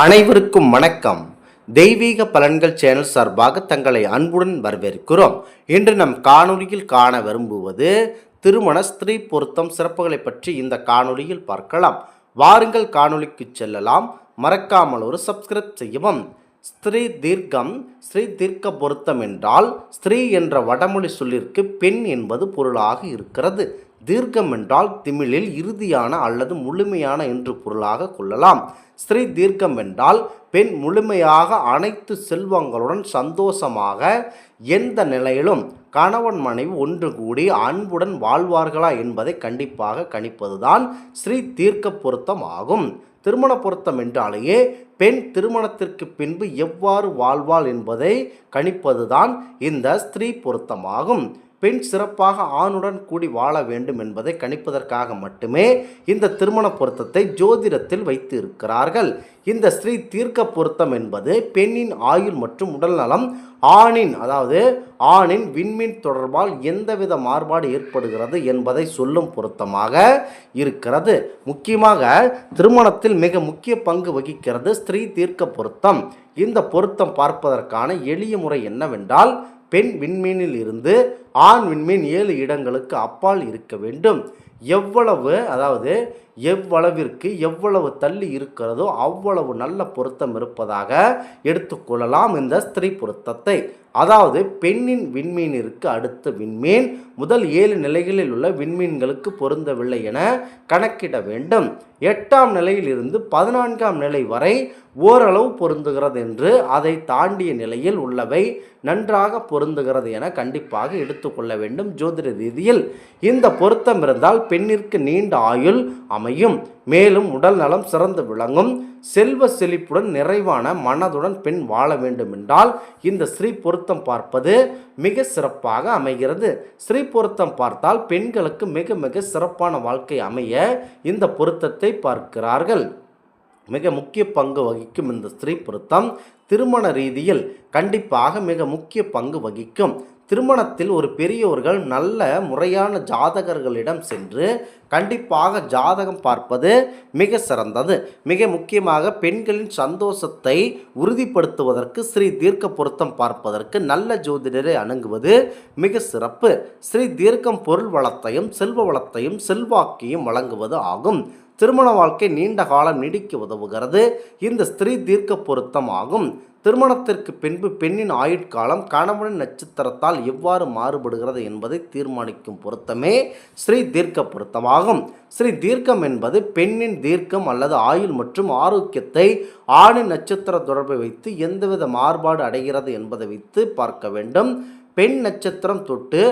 அனைவருக்கும் வணக்கம். தெய்வீக பலன்கள் சேனல் சார்பாக தங்களை அன்புடன் வரவேற்கிறோம். இன்று நம் காணொலியில் காண விரும்புவது திருமண ஸ்திரீ பொருத்தம் சிறப்புகளை பற்றி இந்த காணொலியில் பார்க்கலாம். வாருங்கள் காணொலிக்கு செல்லலாம். மறக்காமல் ஒரு சப்ஸ்கிரைப் செய்யவும். ஸ்திரீ தீர்க்கம் ஸ்ரீ தீர்க்க பொருத்தம் என்றால் ஸ்திரீ என்ற வடமொழி சொல்லிற்கு பெண் என்பது பொருளாக இருக்கிறது. தீர்க்கம் என்றால் திமிழில் இறுதியான அல்லது முழுமையான என்று பொருளாக கொள்ளலாம். ஸ்திரீ தீர்க்கம் என்றால் பெண் முழுமையாக அனைத்து செல்வங்களுடன் சந்தோஷமாக எந்த நிலையிலும் கணவன் மனைவி ஒன்று கூடி அன்புடன் வாழ்வார்களா என்பதை கண்டிப்பாக கணிப்பதுதான் ஸ்ரீ தீர்க்க பொருத்தம் ஆகும். திருமண பொருத்தம் என்றாலேயே பெண் திருமணத்திற்கு பின்பு எவ்வாறு வாழ்வாள் என்பதை கணிப்பதுதான் இந்த ஸ்திரீ பொருத்தமாகும். பெண் சிறப்பாக ஆணுடன் கூடி வாழ வேண்டும் என்பதை கணிப்பதற்காக மட்டுமே இந்த திருமண பொருத்தத்தை ஜோதிடத்தில் வைத்து இருக்கிறார்கள் இந்த ஸ்ரீ தீர்க்க பொருத்தம் என்பது பெண்ணின் ஆயுள் மற்றும் உடல்நலம் ஆணின் அதாவது ஆணின் விண்மீன் தொடர்பால் எந்தவித மாறுபாடு ஏற்படுகிறது என்பதை சொல்லும் பொருத்தமாக இருக்கிறது. முக்கியமாக திருமணத்தில் மிக முக்கிய பங்கு வகிக்கிறது ஸ்திரீ தீர்க்க பொருத்தம். இந்த பொருத்தம் பார்ப்பதற்கான எளிய முறை என்னவென்றால் பெண் விண்மீனில் இருந்து ஆண் விண்மீன் ஏழு இடங்களுக்கு அப்பால் இருக்க வேண்டும். எவ்வளவு அதாவது எவ்வளவிற்கு எவ்வளவு தள்ளி இருக்கிறதோ அவ்வளவு நல்ல பொருத்தம் இருப்பதாக எடுத்துக்கொள்ளலாம் இந்த ஸ்திரீ பொருத்தத்தை. அதாவது பெண்ணின் விண்மீனிற்கு அடுத்த விண்மீன் முதல் ஏழு நிலைகளில் உள்ள விண்மீன்களுக்கு பொருந்தவில்லை என கணக்கிட வேண்டும். எட்டாம் நிலையிலிருந்து பதினான்காம் நிலை வரை ஓரளவு பொருந்துகிறது என்று அதை தாண்டிய நிலையில் உள்ளவை நன்றாக பொருந்துகிறது என கண்டிப்பாக எடுத்துக்கொள்ள வேண்டும். ஜோதிட ரீதியில் இந்த பொருத்தம் இருந்தால் பெண்ணிற்கு நீண்ட ஆயுள் அமையும். மேலும் உடல் நலம் சிறந்து விளங்கும். செல்வ செழிப்புடன் நிறைவான மனதுடன் பெண் வாழ வேண்டும் என்றால் இந்த ஸ்ரீ பொருத்தம் பார்ப்பது மிக சிறப்பாக அமைகிறது. ஸ்ரீ பொருத்தம் பார்த்தால் பெண்களுக்கு மிக மிக சிறப்பான வாழ்க்கை அமைய இந்த பொருத்தத்தை பார்க்கிறார்கள். மிக முக்கிய பங்கு வகிக்கும் இந்த ஸ்திரீ பொருத்தம். திருமண ரீதியில் கண்டிப்பாக மிக முக்கிய பங்கு வகிக்கும். திருமணத்தில் ஒரு பெரியோர்கள் நல்ல முறையான ஜாதகர்களிடம் சென்று கண்டிப்பாக ஜாதகம் பார்ப்பது மிக சிறந்தது. மிக முக்கியமாக பெண்களின் சந்தோஷத்தை உறுதிப்படுத்துவதற்கு ஸ்ரீ தீர்க்க பொருத்தம் பார்ப்பதற்கு நல்ல ஜோதிடரை அணுகுவது மிக சிறப்பு. ஸ்ரீ தீர்க்கம் பொருள் வளத்தையும் செல்வ வளத்தையும் செல்வாக்கையும் வழங்குவது ஆகும். திருமண வாழ்க்கை நீண்ட காலம் நீடிக்க உதவுகிறது. இந்த ஸ்திரீ தீர்க்க பொருத்தம் ஆகும் திருமணத்திற்கு பின்பு பெண்ணின் ஆயுட்காலம் கணவனின் நட்சத்திரத்தால் எவ்வாறு மாறுபடுகிறது என்பதை தீர்மானிக்கும் பொருத்தமே ஸ்ரீ தீர்க்க பொருத்தமாகும். ஸ்ரீ தீர்க்கம் என்பது பெண்ணின் தீர்க்கம் அல்லது ஆயுள் மற்றும் ஆரோக்கியத்தை ஆணின் நட்சத்திர தொடர்பை வைத்து எந்தவித மாறுபாடு அடைகிறது என்பதை வைத்து பார்க்க வேண்டும். பெண் நட்சத்திரம் தொட்டு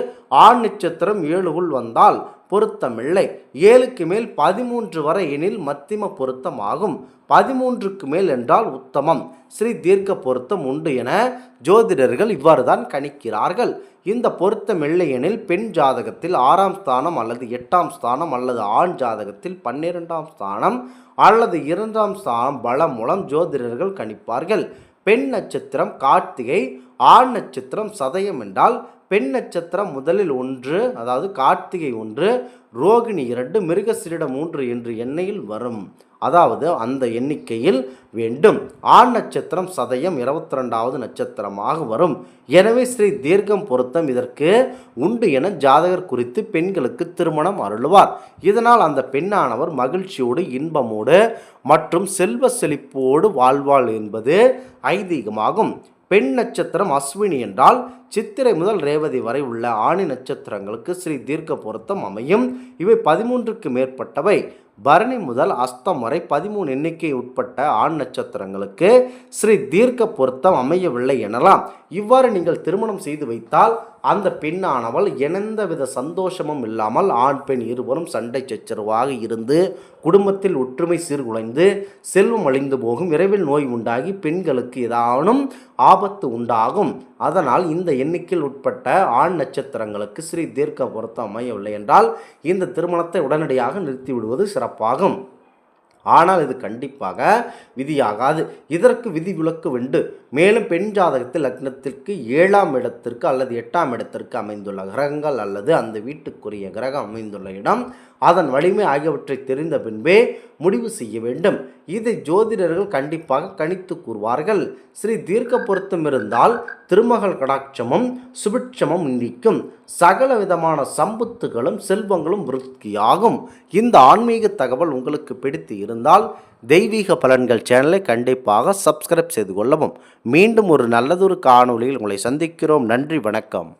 ஆண் நட்சத்திரம் ஏழுகுள் வந்தால் பொருத்தமில்லை. ஏழுக்கு மேல் பதிமூன்று வரை எனில் மத்திம பொருத்தம் ஆகும் பதிமூன்றுக்கு மேல் என்றால் உத்தமம். ஸ்ரீ தீர்க்க பொருத்தம் உண்டு என ஜோதிடர்கள் இவ்வாறு தான் கணிக்கிறார்கள். இந்த பொருத்தம் இல்லை எனில் பெண் ஜாதகத்தில் ஆறாம் ஸ்தானம் அல்லது எட்டாம் ஸ்தானம் அல்லது ஆண் ஜாதகத்தில் பன்னிரெண்டாம் ஸ்தானம் அல்லது இரண்டாம் ஸ்தானம் பலம் மூலம் ஜோதிடர்கள் கணிப்பார்கள். பெண் நட்சத்திரம் கார்த்திகை ஆண் நட்சத்திரம் சதயம் என்றால் பெண் நட்சத்திரம் முதலில் ஒன்று அதாவது கார்த்திகை ஒன்று ரோகிணி இரண்டு மிருகசிரிடம் மூன்று என்று எண்ணையில் வரும். அதாவது அந்த எண்ணிக்கையில் வேண்டும். ஆண் நட்சத்திரம் சதயம் இருபத்தி ரெண்டாவது நட்சத்திரமாக வரும். எனவே ஸ்ரீ தீர்க்கம் பொருத்தம் இதற்கு உண்டு என ஜாதகர் குறித்து பெண்களுக்கு திருமணம் அருளுவார். இதனால் அந்த பெண்ணானவர் மகிழ்ச்சியோடு இன்பமோடு மற்றும் செல்வ செழிப்போடு வாழ்வாள் என்பது ஐதீகமாகும். பெண் நட்சத்திரம் அஸ்வினி என்றால் சித்திரை முதல் ரேவதி வரை உள்ள ஆணி நட்சத்திரங்களுக்கு ஸ்ரீ தீர்க்க பொருத்தம் அமையும். இவை பதிமூன்றுக்கு மேற்பட்டவை. பரணி முதல் அஸ்தம் வரை பதிமூணு எண்ணிக்கை உட்பட்ட ஆண் நட்சத்திரங்களுக்கு ஸ்ரீ தீர்க்க பொருத்தம் அமையவில்லை எனலாம். இவ்வாறு நீங்கள் திருமணம் செய்து வைத்தால் அந்த பெண்ணானவள் எந்தவித சந்தோஷமும் இல்லாமல் ஆண் பெண் இருவரும் சண்டை சச்சரவாக இருந்து குடும்பத்தில் ஒற்றுமை சீர்குலைந்து செல்வம் அழிந்து போகும் விரைவில் நோய் உண்டாகி பெண்களுக்கு ஏதானும் ஆபத்து உண்டாகும். அதனால் இந்த எண்ணிக்கையில் உட்பட்ட ஆண் நட்சத்திரங்களுக்கு ஸ்ரீ தீர்க்க பொருத்தம் அமையவில்லை என்றால் இந்த திருமணத்தை உடனடியாக நிறுத்திவிடுவது சிறப்பாகும். ஆனால் இது கண்டிப்பாக விதியாகாது. இதற்கு விதி விலக்கு உண்டு மேலும் பெண் ஜாதகத்தில் லக்னத்திற்கு ஏழாம் இடத்திற்கு அல்லது எட்டாம் இடத்திற்கு அமைந்துள்ள கிரகங்கள் அல்லது அந்த வீட்டுக்குரிய கிரகம் அமைந்துள்ள இடம் அதன் வலிமை ஆகியவற்றை தெரிந்த பின்பே முடிவு செய்ய வேண்டும். இதை ஜோதிடர்கள் கண்டிப்பாக கணித்து கூறுவார்கள். ஸ்ரீ தீர்க்க பொருத்தம் இருந்தால் திருமகள் கடாட்சமும் சுபிட்சமும் நீக்கும். சகல விதமான சம்பத்துகளும் செல்வங்களும் விருத்தியாகும். இந்த ஆன்மீக தகவல் உங்களுக்கு பிடித்து இருந்தால் தெய்வீக பலன்கள் சேனலை கண்டிப்பாக சப்ஸ்கிரைப் செய்து கொள்ளவும். மீண்டும் ஒரு நல்லதொரு காணொளியில் உங்களை சந்திக்கிறோம். நன்றி வணக்கம்.